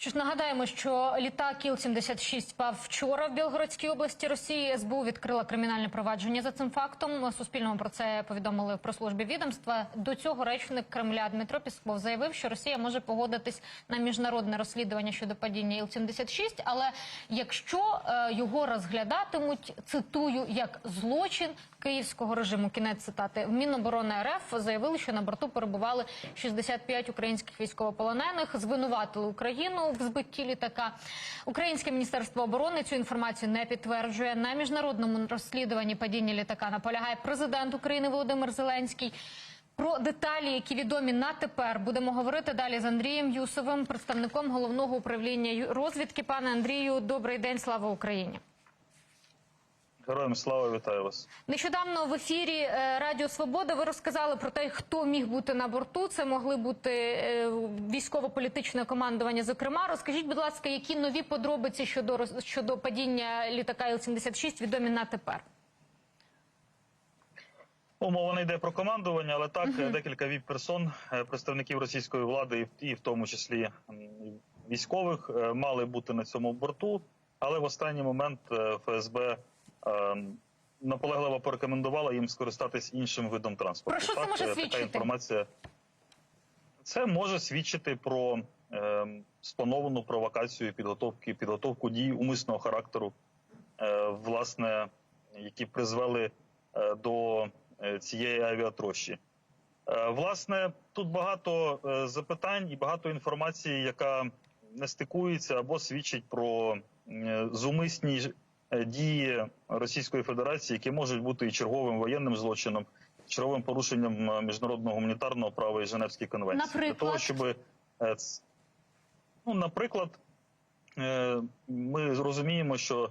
Що ж нагадаємо, що літак Іл-76 впав вчора в Білгородській області Росії. СБУ відкрила кримінальне провадження за цим фактом. Суспільному про це повідомили в службі відомства. До цього речник Кремля Дмитро Пісков заявив, що Росія може погодитись на міжнародне розслідування щодо падіння Іл-76, але якщо е, його розглядатимуть, цитую як злочин київського режиму. Кінець цитати в Міноборони РФ заявили, що на борту перебували 65 українських військовополонених, звинуватили Україну в збитті літака. Українське міністерство оборони цю інформацію не підтверджує. На міжнародному розслідуванні падіння літака наполягає президент України Володимир Зеленський. Про деталі, які відомі на тепер, будемо говорити далі з Андрієм Юсовим, представником головного управління розвідки. Пане Андрію, добрий день, слава Україні. Героям слава вітаю вас. Нещодавно в ефірі е, Радіо Свобода ви розказали про те, хто міг бути на борту. Це могли бути е, військово-політичне командування. Зокрема, розкажіть, будь ласка, які нові подробиці щодо щодо падіння літака Іл-76 відомі на тепер? Ну, мова не йде про командування, але так е, декілька віп персон, е, представників російської влади, і в- тому числі військових, мали бути на цьому борту. Але в останній момент ФСБ наполегливо порекомендувала їм скористатись іншим видом транспорту. Про що це Так, може е, свідчити? Така інформація. Це може свідчити про е, сплановану провокацію, підготовки, підготовку дій умисного характеру, е, власне, які призвели е, до е, цієї авіатрощі. Е, Власне, тут багато е, запитань і багато інформації, яка не стикується або свідчить про е, зумисні дії Російської Федерації, які можуть бути і черговим воєнним злочином, черговим порушенням е, міжнародного гуманітарного права і Женевської конвенції. Для того, щоб е, ну, наприклад, е, ми розуміємо, що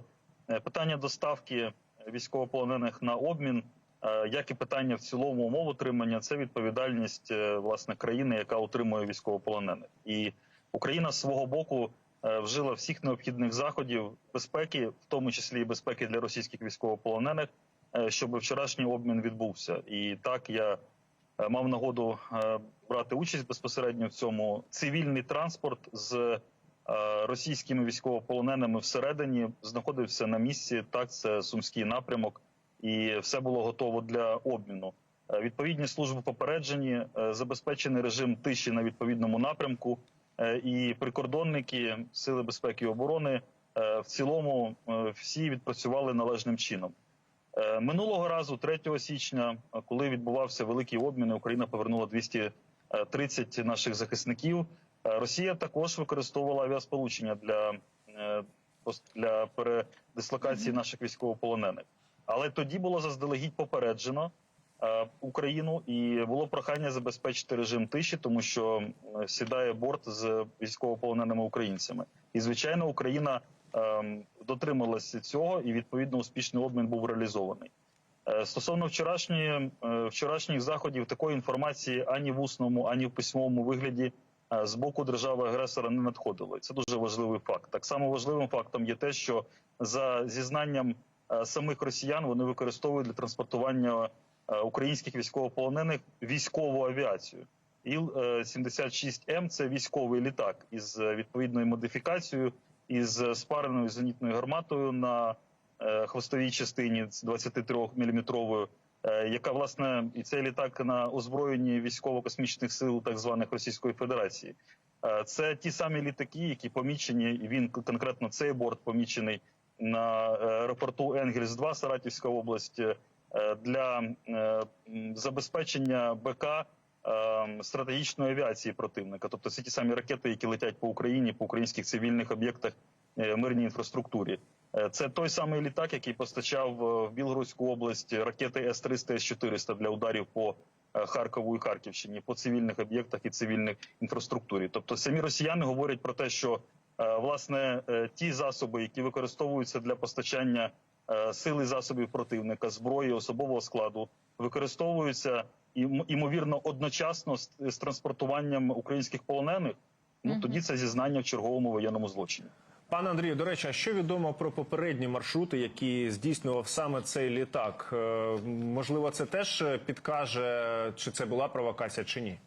е, питання доставки військовополонених на обмін, е, як і питання в цілому умов утримання, це відповідальність е, власне країни, яка утримує військовополонених. І Україна з свого боку е, вжила всіх необхідних заходів безпеки, в тому числі і безпеки для російських військовополонених, е, щоб вчорашній обмін відбувся. І так я е, мав нагоду е, брати участь безпосередньо в цьому цивільний транспорт з е, російськими військовополоненими всередині знаходився на місці. Так, це сумський напрямок, і все було готово для обміну. Е, Відповідні служби попереджені, е, забезпечений режим тиші на відповідному напрямку, е, і прикордонники сили безпеки і оборони е, в цілому е, всі відпрацювали належним чином. Е, Минулого разу, 3 січня, е, коли відбувався великий обмін, Україна повернула 230 наших захисників. Е, Росія також використовувала авіасполучення для, е, для передислокації наших військовополонених. Але тоді було заздалегідь попереджено е, Україну і було прохання забезпечити режим тиші, тому що е, сідає борт з військовополоненими українцями. І звичайно, Україна ем, дотрималася цього, і відповідно успішний обмін був реалізований. Е, Стосовно вчорашньої, е, вчорашніх заходів, такої інформації ані в усному, ані в письмовому вигляді е, з боку держави-агресора не надходило. І це дуже важливий факт. Так само важливим фактом є те, що за зізнанням е, самих росіян вони використовують для транспортування е, українських військовополонених військову авіацію. Іл-76М – це військовий літак із е, відповідною модифікацією, із спареною зенітною гарматою на е, хвостовій частині з 23-мм, яка власне і цей літак на озброєнні військово-космічних сил так званих Російської Федерації. Е, Це ті самі літаки, які помічені, і він конкретно цей борт помічений на е, аеропорту Енгельс 2 Саратівська область е, для е, забезпечення БК е, стратегічної авіації противника. Тобто це ті самі ракети, які летять по Україні, по українських цивільних об'єктах е, мирній інфраструктурі. Е, Це той самий літак, який постачав е, в Білгородську область ракети С-300, С-400 для ударів по е, Харкову і Харківщині, по цивільних об'єктах і цивільній інфраструктурі. Тобто самі росіяни говорять про те, що е, власне е, ті засоби, які використовуються для постачання е, сили засобів противника, зброї, особового складу, використовуються ім- імовірно одночасно з, з транспортуванням українських полонених. Ну тоді це зізнання в черговому воєнному злочині. Пане Андрію, до речі, а що відомо про попередні маршрути, які здійснював саме цей літак? Е, Можливо, це теж підкаже, чи це була провокація, чи ні?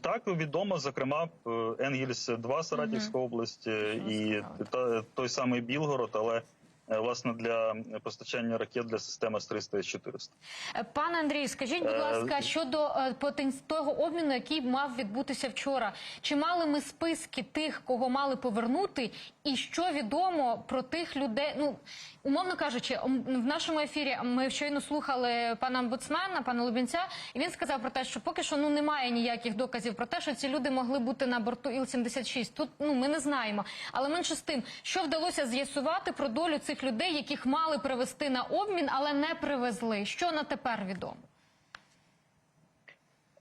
Так відомо, зокрема, е, Енгельс 2 Саратівська область е, і та, той самий Білгород, але власне для постачання ракет для системи С-300 і С-400. Е, Пане Андрію, скажіть, будь Е, ласка, щодо е, того обміну, який мав відбутися вчора, чи мали ми списки тих, кого мали повернути, і що відомо про тих людей? Ну умовно кажучи, в нашому ефірі ми щойно слухали пана омбудсмена, пана Лубінця, і він сказав про те, що поки що ну немає ніяких доказів про те, що ці люди могли бути на борту Іл-76. Тут ну ми не знаємо. Але менше з тим, що вдалося з'ясувати про долю цих людей, яких мали привезти на обмін, але не привезли. Що на тепер відомо?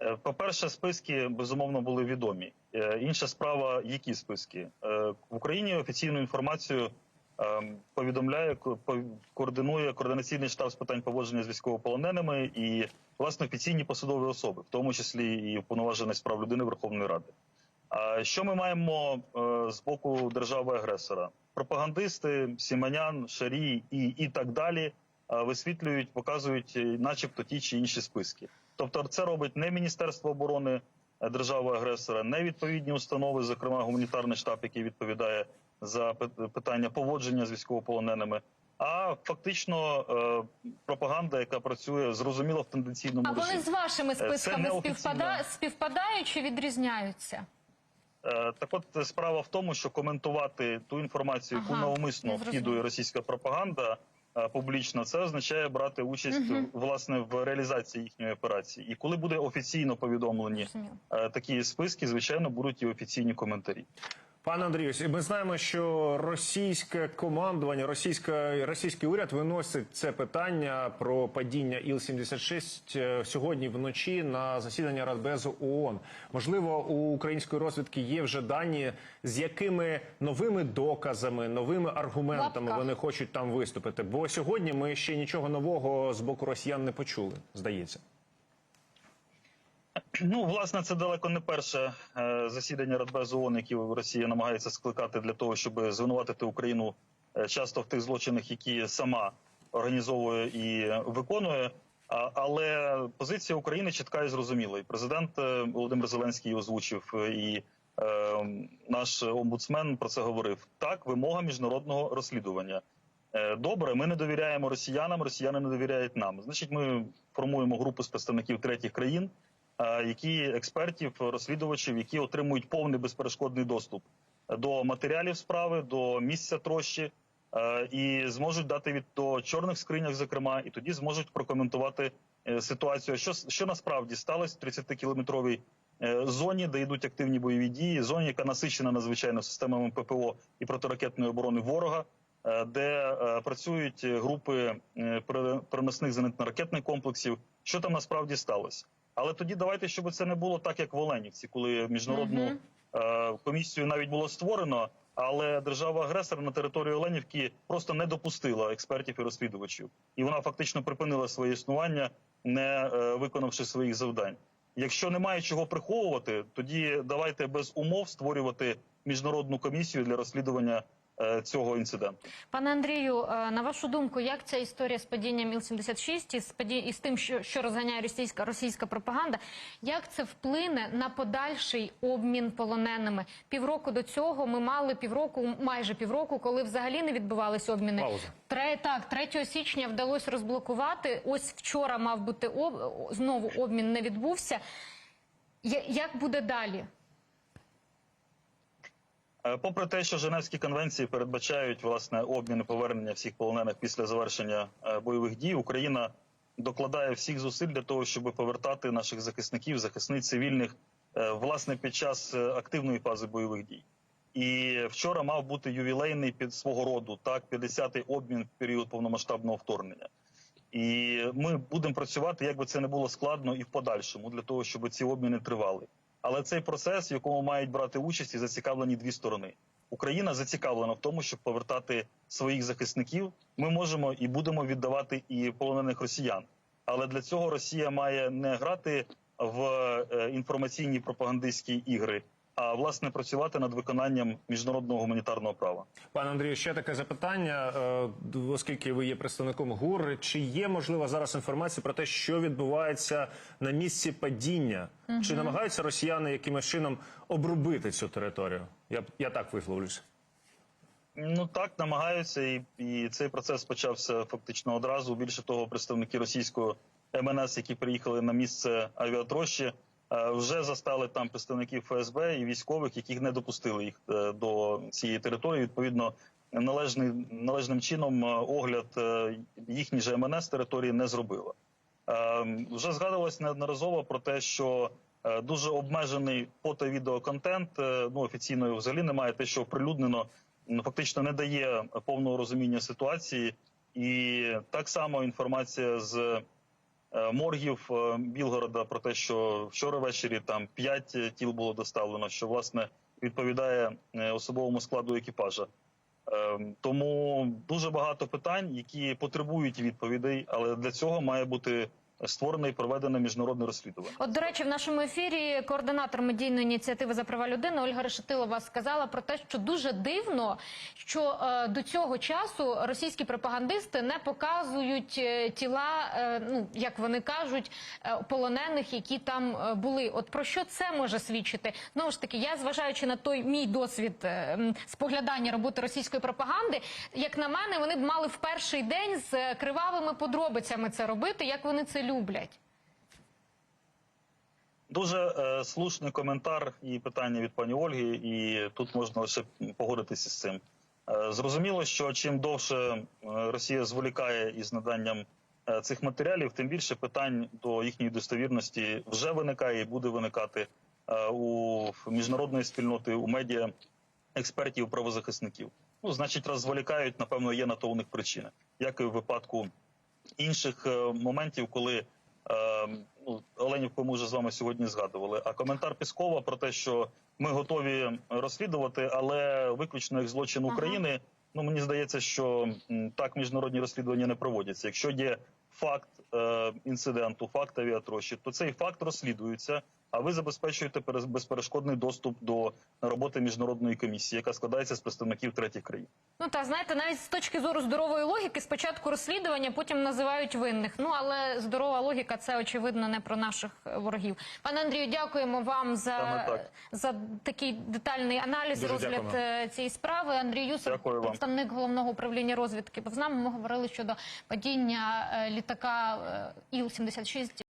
Е, По-перше, списки безумовно були відомі. Е, Інша справа, які списки Е, в Україні офіційну інформацію е, повідомляє ко- координує координаційний штаб з питань поводження з військовополоненими і власне офіційні посадові особи, в тому числі і уповноважений з прав людини Верховної Ради. А що ми маємо е, з боку держави-агресора? Пропагандисти, Сіманян, Шарій і, і так далі е, висвітлюють, показують, е, начебто, ті чи інші списки. Тобто, це робить не Міністерство оборони держави-агресора, не відповідні установи, зокрема гуманітарний штаб, який відповідає за питання поводження з військовополоненими. А фактично е, пропаганда, яка працює зрозуміло в тенденційному А вони режимі. з вашими списками співпада... співпадають чи відрізняються? Е, Так от справа в тому, що коментувати ту інформацію, яку Ага, навмисно вкидує російська пропаганда е, публічно, це означає брати участь угу. власне в реалізації їхньої операції. І коли буде офіційно повідомлені Зрозуміло. е, такі списки, звичайно, будуть і офіційні коментарі. Пане Андрію, ми знаємо, що російське командування, російська, російський уряд виносить це питання про падіння Іл-76 е, сьогодні вночі на засідання Радбезу ООН. Можливо, у української розвідки є вже дані, з якими новими доказами, новими аргументами Лапках. вони хочуть там виступити. Бо сьогодні ми ще нічого нового з боку росіян не почули, здається. Ну, власне, це далеко не перше е, засідання Радбезу ООН, яке Росія намагається скликати для того, щоб звинуватити Україну е, часто в тих злочинах, які сама організовує і виконує. Але позиція України чітка і зрозуміла. І президент е, Володимир Зеленський озвучив, і е, наш омбудсмен про це говорив. Так, вимога міжнародного розслідування. Добре, ми не довіряємо росіянам, росіяни не довіряють нам. Значить, ми формуємо групу з представників третіх країн, які експертів, розслідувачів, які отримують повний безперешкодний доступ до матеріалів справи, до місця трощі, і зможуть дати від до чорних скринях, зокрема, і тоді зможуть прокоментувати е, ситуацію. Що що насправді сталося в 30-кілометровій е, зоні, де йдуть активні бойові дії, зоні, яка насичена надзвичайно системами ППО і протиракетної оборони ворога. е, Де працюють групи переносних зенитно-ракетних комплексів, що там насправді сталося? Але тоді давайте, щоб це не було так, як в Оленівці, коли міжнародну Мгм. е, комісію навіть було створено, але держава-агресор на території Оленівки просто не допустила експертів і розслідувачів, і вона фактично припинила своє існування, не е, виконавши своїх завдань. Якщо немає чого приховувати, тоді давайте без умов створювати міжнародну комісію для розслідування цього інциденту. Пане Андрію, е, на вашу думку, як ця історія з падінням Іл-76 і з, паді... і з тим, що, що розганяє російська, російська пропаганда, як це вплине на подальший обмін полоненими? Півроку до цього ми мали півроку, майже півроку, коли взагалі не відбувалися обміни. Пауза. Тре, так, 3 січня вдалося розблокувати. Ось вчора мав бути об... знову обмін не відбувся. Я- Як буде далі? Е, Попри те, що Женевські конвенції передбачають власне обмін і повернення всіх полонених після завершення е, бойових дій, Україна докладає всіх зусиль для того, щоб повертати наших захисників, захисниць цивільних е, власне під час активної фази бойових дій. І вчора мав бути ювілейний під свого роду так 50-й обмін в період повномасштабного вторгнення. І ми будемо працювати, як би це не було складно, і в подальшому для того, щоб ці обміни тривали. Але цей процес, в якому мають брати участь і зацікавлені дві сторони. Україна зацікавлена в тому, щоб повертати своїх захисників. Ми можемо і будемо віддавати і полонених росіян. Але для цього Росія має не грати в е, інформаційні пропагандистські ігри, а власне працювати над виконанням міжнародного гуманітарного права. Пане Андрію, ще таке запитання, е, оскільки ви є представником ГУР, чи є можлива зараз інформація про те, що відбувається на місці падіння? Чи намагаються росіяни якимось чином обробити цю територію? Я, я так висловлюсь. Ну так намагаються, і, і цей процес почався фактично одразу. Більше того, представники російського МНС, які приїхали на місце авіатрощі, вже застали там представників ФСБ і військових, яких не допустили їх е, до цієї території. Відповідно, належний належним чином е, огляд е, їхній же МНС території не зробила. Е, Вже згадувалось неодноразово про те, що е, дуже обмежений фото відеоконтент, е, ну офіційно взагалі немає. Те, що оприлюднено, ну, фактично не дає повного розуміння ситуації, і так само інформація з е, моргів е, Білгорода про те, що вчора ввечері там п'ять тіл було доставлено, що власне відповідає е, особовому складу екіпажа. Е, Тому дуже багато питань, які потребують відповідей, але для цього має бути створене і проведене міжнародне розслідування. От, до речі, в нашому ефірі координатор медійної ініціативи за права людини Ольга Решетилова сказала про те, що дуже дивно, що е, до цього часу російські пропагандисти не показують е, тіла, е, ну як вони кажуть, е, полонених, які там е, були. От про що це може свідчити? Знову ж таки, я зважаючи на той мій досвід е, споглядання роботи російської пропаганди, як на мене, вони б мали в перший день з е, кривавими подробицями це робити, як вони це люблять. Дуже е, слушний коментар і питання від пані Ольги, і тут можна лише погодитися з цим. Е, зрозуміло, що чим довше е, Росія зволікає із наданням е, цих матеріалів, тим більше питань до їхньої достовірності вже виникає і буде виникати е, у міжнародної спільноти, у медіа експертів, правозахисників. Ну, значить, раз зволікають, напевно, є на то у них причини, як і в випадку інших е, моментів, коли е, ну, Оленівку ми вже з вами сьогодні згадували. А коментар Піскова про те, що ми готові розслідувати, але виключно як злочин Ага. України. Ну мені здається, що так міжнародні розслідування не проводяться. Якщо є факт е, інциденту, факт авіатрощі, то цей факт розслідується. А ви забезпечуєте безперешкодний доступ до роботи міжнародної комісії, яка складається з представників третіх країн. Ну та знаєте, навіть з точки зору здорової логіки, спочатку розслідування, потім називають винних. Ну але здорова логіка це очевидно не про наших е, ворогів. Пане Андрію, дякуємо вам за, так. за такий детальний аналіз, Дуже розгляд дякуємо. е, цієї справи. Андрій Юсов, представник головного управління розвідки. Бо з нами ми говорили щодо падіння е, літака е, Іл-76